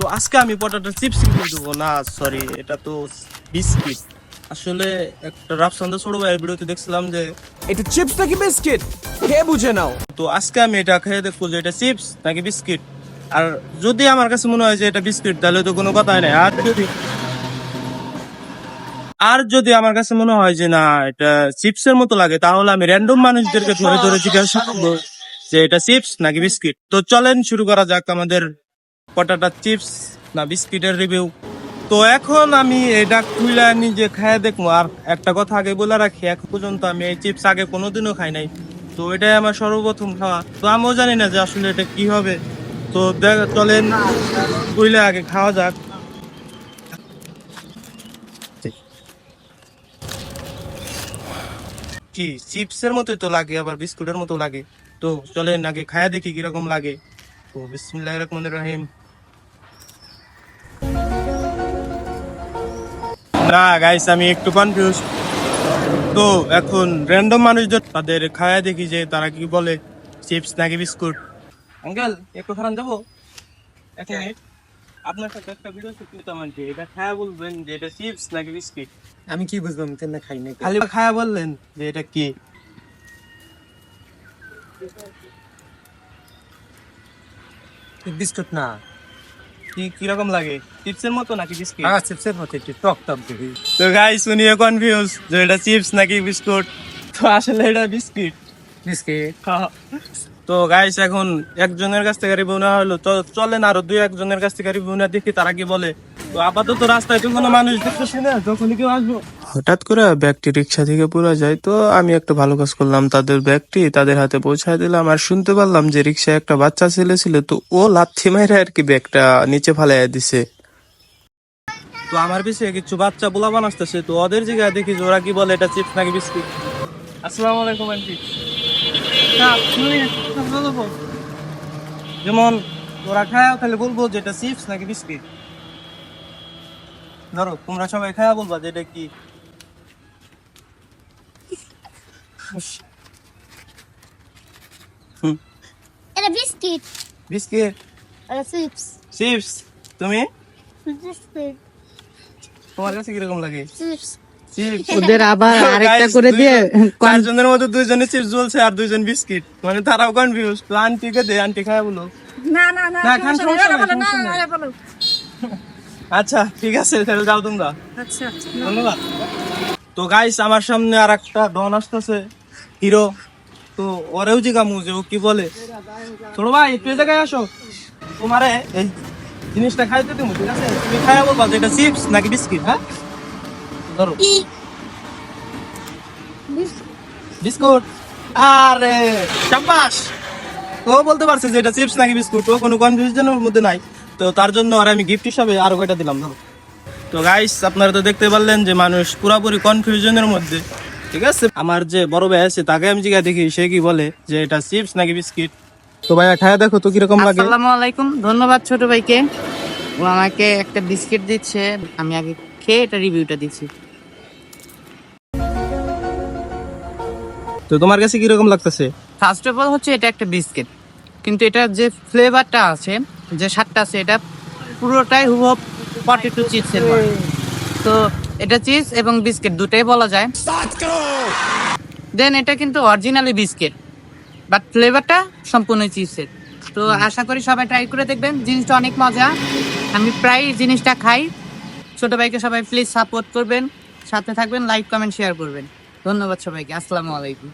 তো আজকে আমি পটাটো চিপস কিনে দেবো। না সরি এটা তো বিস্কিট। আসলে একটা রাফসান্দা ছোট ভাইয়ের ভিডিওতে দেখছিলাম যে এটা চিপস নাকি বিস্কিট? কে বুঝে নাও। তো আজকে আমি এটা খেয়ে দেখব যে এটা চিপস নাকি বিস্কিট। আর যদি আমার কাছে মনে হয় যে এটা বিস্কিট তাহলে তো কোনো কথাই নাই। আর যদি আর যদি আমার কাছে মনে হয় যে না এটা চিপসের মতো লাগে তাহলে আমি র্যান্ডম মানুষদেরকে ধরে ধরে জিজ্ঞাসা করব যে এটা চিপস নাকি বিস্কিট। তো চলেন শুরু করা যাক আমাদের পটাটা চিপস না বিস্কিটের রিভিউ তো এখন আমি এটা খুলে নিজে খেয়ে দেখব আর একটা কথা আগে বলে রাখি, এখন পর্যন্ত আমি এই চিপস আগে কোনোদিনও খাই নাই। তো এটাই আমার সর্বপ্রথম খাওয়া। তো আমিও জানি না যে আসলে এটা কি হবে। তো দেখ, চলেন খুলে আগে খাওয়া যাক। কি, চিপসের মতোই তো লাগে, আবার বিস্কুটের মতো লাগে। তো চলেন আগে খায়া দেখি কীরকম লাগে। তো বিসমিল্লাহির রহমানির রহিম। না গাইস আমি একটু কনফিউজ তো এখন র্যান্ডম মানুষদের তাদের খায়া দেখি যে তারা কি বলে চিপস নাকি বিস্কুট। আঙ্কেল একটু খারাপ যাব? এক মিনিট। আপনার সাথে একটা ভিডিও শুট করতাম আর এটা খায়া বলবেন যে এটা চিপস নাকি বিস্কিট? আমি কি বুঝব? আমি না খাই নাই। খালি খায়া বললেন যে এটা কি? বিস্কুট না। কি কীরকম লাগে? চিপসের মতো নাকি বিস্কিট? হ্যাঁ চিপসের মতো একটু টক টক দেখি। তো গাইস শুনিয়ে কনফিউজ যে এটা চিপস নাকি বিস্কুট? তো আসলে এটা বিস্কিট। বিস্কিট। তো গাইস এখন একজনের কাছ থেকে রিভিউ নেওয়া হলো। তো চলেন আরও দুই একজনের কাছ থেকে রিভিউ নেওয়া দেখি তারা কি বলে। তো আপাতত রাস্তায় তো কোনো মানুষ দেখতেছি না যখনই কেউ আসব। হঠাৎ করে ব্যাগটি রিক্সা থেকে পুরো যায়, তো আমি একটা ভালো কাজ করলাম। তাদের ব্যাগটি তাদের হাতে পৌঁছায় দিলাম আর শুনতে পারলাম যে রিক্সায় একটা বাচ্চা ছেলে ছিল, তো ও লাথি মাইরা আর কি ব্যাগটা নিচে ফালাইয়া দিছে। তো আমার পিছিয়ে কিছু বাচ্চা পোলাবান আসতেছে, তো ওদের জায়গায় দেখি ওরা কি বলে, এটা চিপস নাকি বিস্কিট? আসসালামু আলাইকুম, আন্টি। যেমন ওরা খায় তাহলে বলব যে এটা চিপস নাকি বিস্কিট? ধরো, তোমরা সবাই খায়া বলবা যে এটা কি? এটা বিস্কিট। বিস্কিট? এটা চিপস। চিপস? তুমি? বিস্কিট। তোমার কাছে কীরকম লাগে? চিপস। চিপস? ওদের আবার আরেকটা করে দিয়ে চারজনের মধ্যে দুইজনে চিপস বলছে আর দুইজন বিস্কিট। মানে তারাও কনফিউজ তো আন্টিকে দে আন্টি খায় বলো। না না না না, খান, সমস্যা নাই, না সমস্যা নাই। না বলো। আচ্ছা ঠিক আছে তাহলে যাও তোমরা। আচ্ছা ধন্যবাদ। তো গাইস আমার সামনে আর একটা ডন আসতেছে। হিরো। তো ওরেও জিগামু যে ও কি বলে। ছোট ভাই, একটু জায়গায় আসো। তোমারে এই জিনিসটা খাইতে তুমি ঠিক আছে? তুমি খাইয়া বলবা যে এটা চিপস নাকি বিস্কিট হ্যাঁ? ধরো। বিস্কুট। আরে চাপাস ও বলতে পারছে যে এটা চিপস নাকি বিস্কুট। ও কোনো কনফিউশনের মধ্যে নাই। তো তার জন্য আর আমি গিফট হিসাবে আরও কয়টা দিলাম, ধরো। তো গাইস আপনারা তো দেখতে পারলেন যে মানুষ পুরোপুরি কনফিউশনের মধ্যে। ঠিক আছে? আমার যে বড় ভাই আছে তাকে আমি জিজ্ঞাসা দেখি সে কি বলে যে এটা চিপস নাকি বিস্কিট? তো ভাইয়া খায়া দেখো তো কীরকম লাগে? আসসালামু আলাইকুম। ধন্যবাদ ছোট ভাইকে। ও আমাকে একটা বিস্কিট দিচ্ছে আমি আগে খেয়ে এটা রিভিউটা দিচ্ছি। তো তোমার কাছে কীরকম লাগতেছে? ফার্স্ট অফ অল হচ্ছে এটা একটা বিস্কিট। কিন্তু এটা যে ফ্লেভারটা আছে যে স্বাদটা আছে এটা পুরোটাই হুবহু পটেটো চিপসের মতো। তো এটা চিজ এবং বিস্কিট দুটাই বলা যায়। দেন এটা কিন্তু অরিজিনালি বিস্কিট বাট ফ্লেভারটা সম্পূর্ণ চিজের। তো আশা করি সবাই ট্রাই করে দেখবেন জিনিসটা অনেক মজা। আমি প্রায় জিনিসটা খাই। ছোটো ভাইকে সবাই প্লিজ সাপোর্ট করবেন সাথে থাকবেন লাইক কমেন্ট শেয়ার করবেন। ধন্যবাদ সবাইকে আসসালামু আলাইকুম।